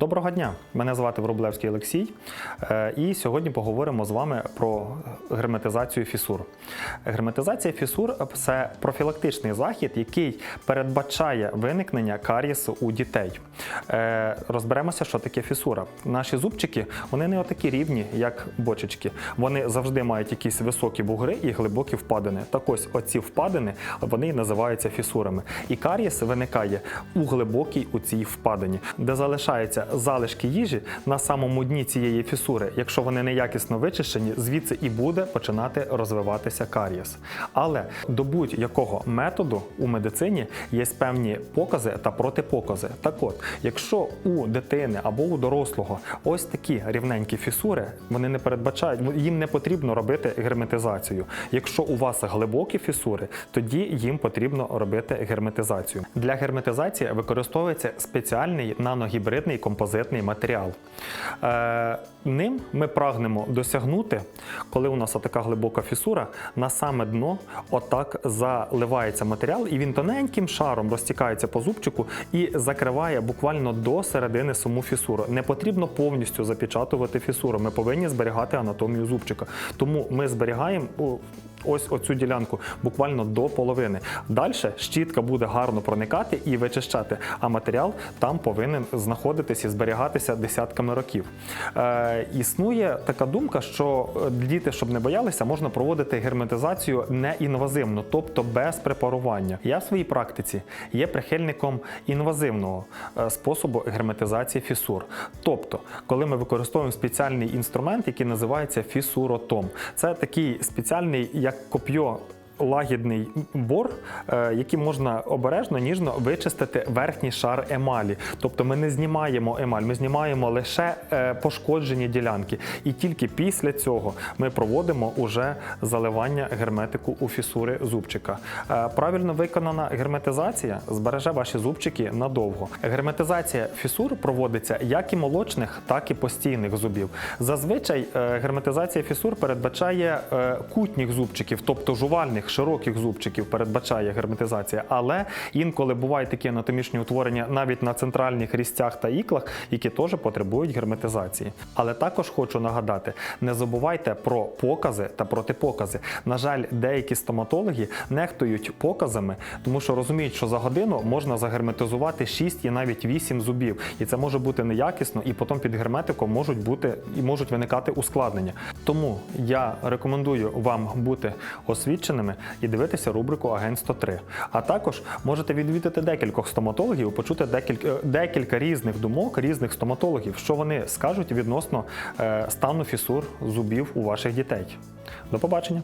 Доброго дня! Мене звати Врублевський Олексій, е, і сьогодні поговоримо з вами про герметизацію фісур. Герметизація фісур це профілактичний захід, який передбачає виникнення карієсу у дітей. Е, Розберемося, що таке фісура. Наші зубчики вони не отакі рівні, як бочечки. Вони завжди мають якісь високі бугри і глибокі впадини. Так ось оці впадини вони називаються фісурами. І карієс виникає у глибокій у цій впадині, де залишається залишки їжі на самому дні цієї фісури. Якщо вони неякісно вичищені, звідси і буде починати розвиватися карієс. Але до будь-якого методу у медицині є певні покази та протипокази. Так от, якщо у дитини або у дорослого ось такі рівненькі фісури, вони не передбачають, їм не потрібно робити герметизацію. Якщо у вас глибокі фісури, тоді їм потрібно робити герметизацію. Для герметизації використовується спеціальний наногібридний композитний матеріал. Е, ним ми прагнемо досягнути, коли у нас така глибока фісура, на саме дно отак заливається матеріал, і він тоненьким шаром розтікається по зубчику і закриває буквально до середини саму фісуру. Не потрібно повністю запечатувати фісуру. Ми повинні зберігати анатомію зубчика. Тому ми зберігаємо. Ось оцю ділянку буквально до половини. Далі щітка буде гарно проникати і вичищати, а матеріал там повинен знаходитись і зберігатися десятками років. Е, існує така думка, що е, діти, щоб не боялися, можна проводити герметизацію неінвазивно, тобто без препарування. Я в своїй практиці є прихильником інвазивного е, способу герметизації фісур. Тобто, коли ми використовуємо спеціальний інструмент, який називається фісуротом. Це такий спеціальний, як коп'йо. Лагідний бор, е, яким можна обережно, ніжно вичистити верхній шар емалі. Тобто ми не знімаємо емаль, ми знімаємо лише е, пошкоджені ділянки. І тільки після цього ми проводимо уже заливання герметику у фісури зубчика. Е, Правильно виконана герметизація збереже ваші зубчики надовго. Герметизація фісур проводиться як і молочних, так і постійних зубів. Зазвичай герметизація фісур передбачає кутніх зубчиків, тобто жувальних широких зубчиків передбачає герметизація, але інколи бувають такі анатомічні утворення навіть на центральних різцях та іклах, які теж потребують герметизації. Але також хочу нагадати: не забувайте про покази та протипокази. На жаль, деякі стоматологи нехтують показами, тому що розуміють, що за годину можна загерметизувати 6 і навіть 8 зубів, і це може бути неякісно, і потім під герметиком можуть бути і можуть виникати ускладнення. Тому я рекомендую вам бути освіченими і дивитися рубрику Агент 103. А також можете відвідати декількох стоматологів, почути декілька, декілька різних думок різних стоматологів, що вони скажуть відносно е, стану фісур зубів у ваших дітей. До побачення!